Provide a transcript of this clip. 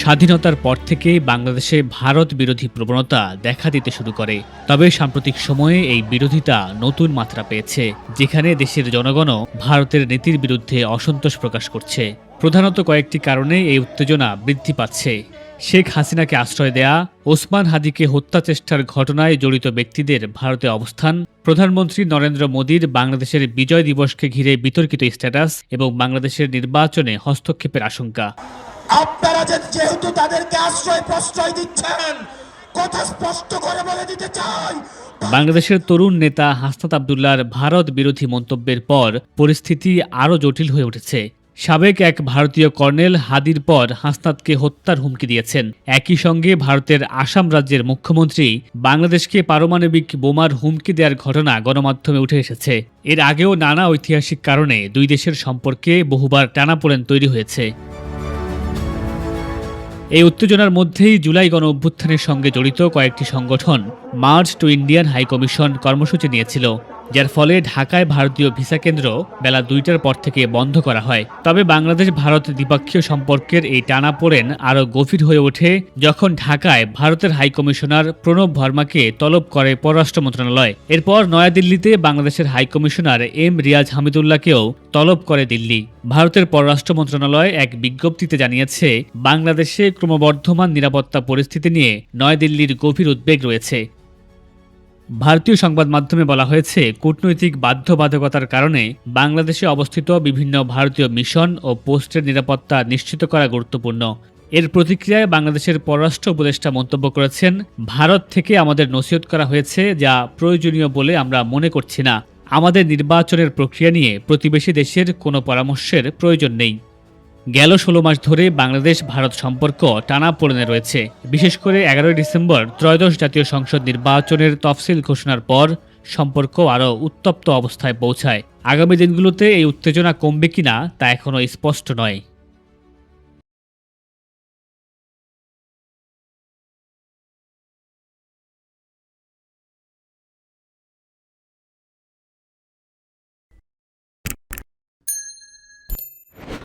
স্বাধীনতার পর থেকে বাংলাদেশে ভারত বিরোধী প্রবণতা দেখা দিতে শুরু করে। তবে সাম্প্রতিক সময়ে এই বিরোধিতা নতুন মাত্রা পেয়েছে, যেখানে দেশের জনগণও ভারতের নীতির বিরুদ্ধে অসন্তোষ প্রকাশ করছে। প্রধানত কয়েকটি কারণে এই উত্তেজনা বৃদ্ধি পাচ্ছে। শেখ হাসিনাকে আশ্রয় দেয়া ওসমান হাদিকে হত্যা চেষ্টার ঘটনায় জড়িত ব্যক্তিদের ভারতে অবস্থান প্রধানমন্ত্রী নরেন্দ্র মোদীর বাংলাদেশের বিজয় দিবসকে ঘিরে বিতর্কিত স্ট্যাটাস এবং বাংলাদেশের নির্বাচনে হস্তক্ষেপের আশঙ্কা। আপনারা যেহেতু তাদেরকে আশ্রয় প্রশ্রয় দিচ্ছেন কথা স্পষ্ট করে বলে দিতে চাই। বাংলাদেশের তরুণ নেতা হাসনাত আবদুল্লার ভারত বিরোধী মন্তব্যের পর পরিস্থিতি আরও জটিল হয়ে উঠেছে। সাবেক এক ভারতীয় কর্নেল হাদির পর হাসনাতকে হত্যার হুমকি দিয়েছেন। একই সঙ্গে ভারতের আসাম রাজ্যের মুখ্যমন্ত্রী বাংলাদেশকে পারমাণবিক বোমার হুমকি দেওয়ার ঘটনা গণমাধ্যমে উঠে এসেছে। এর আগেও নানা ঐতিহাসিক কারণে দুই দেশের সম্পর্কে বহুবার টানাপোড়েন তৈরি হয়েছে। এই উত্তেজনার মধ্যেই জুলাই গণ অভ্যুত্থানের সঙ্গে জড়িত কয়েকটি সংগঠন মার্চ টু ইন্ডিয়ান হাইকমিশন কর্মসূচি নিয়েছিল। যার ফলে ঢাকায় ভারতীয় ভিসা কেন্দ্র বেলা দুইটার পর থেকে বন্ধ করা হয়। তবে বাংলাদেশ ভারত দ্বিপক্ষীয় সম্পর্কের এই টানা টানাপোড়েন আরও গভীর হয়ে ওঠে যখন ঢাকায় ভারতের হাইকমিশনার প্রণব ভার্মাকে তলব করে পররাষ্ট্র মন্ত্রণালয়। এরপর নয়াদিল্লিতে বাংলাদেশের হাইকমিশনার এম রিয়াজ হামিদুল্লাহকেও তলব করে দিল্লি। ভারতের পররাষ্ট্র মন্ত্রণালয় এক বিজ্ঞপ্তিতে জানিয়েছে, বাংলাদেশে ক্রমবর্ধমান নিরাপত্তা পরিস্থিতি নিয়ে নয়াদিল্লির গভীর উদ্বেগ রয়েছে। ভারতীয় সংবাদ মাধ্যমে বলা হয়েছে, কূটনৈতিক বাধ্যবাধকতার কারণে বাংলাদেশে অবস্থিত বিভিন্ন ভারতীয় মিশন ও পোস্টের নিরাপত্তা নিশ্চিত করা গুরুত্বপূর্ণ। এর প্রতিক্রিয়ায় বাংলাদেশের পররাষ্ট্র উপদেষ্টা মন্তব্য করেছেন, ভারত থেকে আমাদের নসিহত করা হয়েছে যা প্রয়োজনীয় বলে আমরা মনে করছি না। আমাদের নির্বাচনের প্রক্রিয়া নিয়ে প্রতিবেশী দেশের কোনো পরামর্শের প্রয়োজন নেই। গেল ষোলো মাস ধরে বাংলাদেশ ভারত সম্পর্ক টানা পড়েনে রয়েছে। বিশেষ করে এগারোই ডিসেম্বর ত্রয়োদশ জাতীয় সংসদ নির্বাচনের তফসিল ঘোষণার পর সম্পর্ক আরও উত্তপ্ত অবস্থায় পৌঁছায়। আগামী দিনগুলোতে এই উত্তেজনা কমবে কিনা তা এখনও স্পষ্ট নয়।